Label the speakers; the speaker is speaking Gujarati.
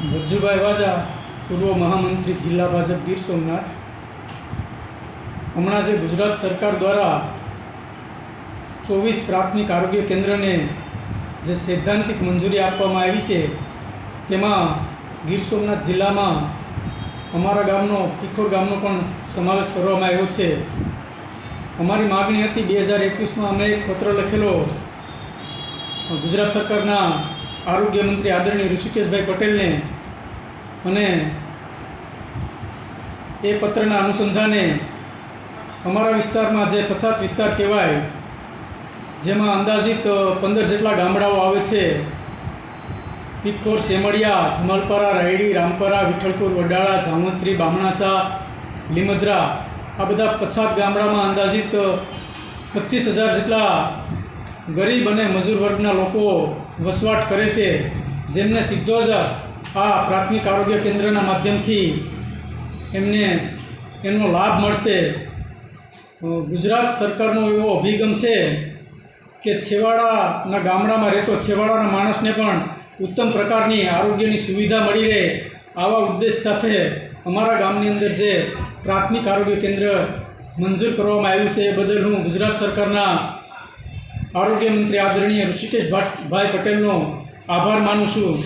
Speaker 1: વજ્જુભાઈ વાજા, પૂર્વ મહામંત્રી જિલ્લા ભાજપ ગીર સોમનાથ. હમણાં જે ગુજરાત સરકાર દ્વારા ચોવીસ પ્રાથમિક આરોગ્ય કેન્દ્રને જે સૈદ્ધાંતિક મંજૂરી આપવામાં આવી છે, તેમાં ગીર સોમનાથ જિલ્લામાં અમારા ગામનો પીખોર ગામનો પણ સમાવેશ કરવામાં આવ્યો છે. અમારી માગણી હતી બે હજાર એકવીસમાં અમે એક પત્ર લખેલો. ગુજરાત સરકારના આરોગ્ય મંત્રી આદરણીય ઋષિકેશભાઈ પટેલને અને એ પત્રના અનુસંધાને અમારા વિસ્તારમાં જે પછાત વિસ્તાર કહેવાય, જેમાં અંદાજિત પંદર જેટલા ગામડાઓ આવે છે. પિત્તોર સેમડિયા, જમાલપરા, રાયડી, રામપરા, વિઠ્ઠલપુર, વડાળા જામંત્રી બામણાસા, લીમદ્રા, આ બધા પછાત ગામડામાં અંદાજિત પચીસ હજાર જેટલા ગરીબ અને મજૂર વર્ગના લોકો વસવાટ કરે છે. જેમને સીધો જ આ પ્રાથમિક આરોગ્ય કેન્દ્રના માધ્યમથી એમને એનો લાભ મળશે. ગુજરાત સરકારનો એવો અભિગમ છે કે છેવાડાના ગામડામાં રહેતો છેવાડાના માણસને પણ ઉત્તમ પ્રકારની આરોગ્યની સુવિધા મળી રહે આવા ઉદ્દેશ સાથે અમારા ગામની અંદર જે પ્રાથમિક આરોગ્ય કેન્દ્ર મંજૂર કરવામાં આવ્યું છે એ બદલ હું ગુજરાત સરકારના આરોગ્ય મંત્રી આદરણીય ઋષિકેશ ભાઈ પટેલનો આભાર માનું છું.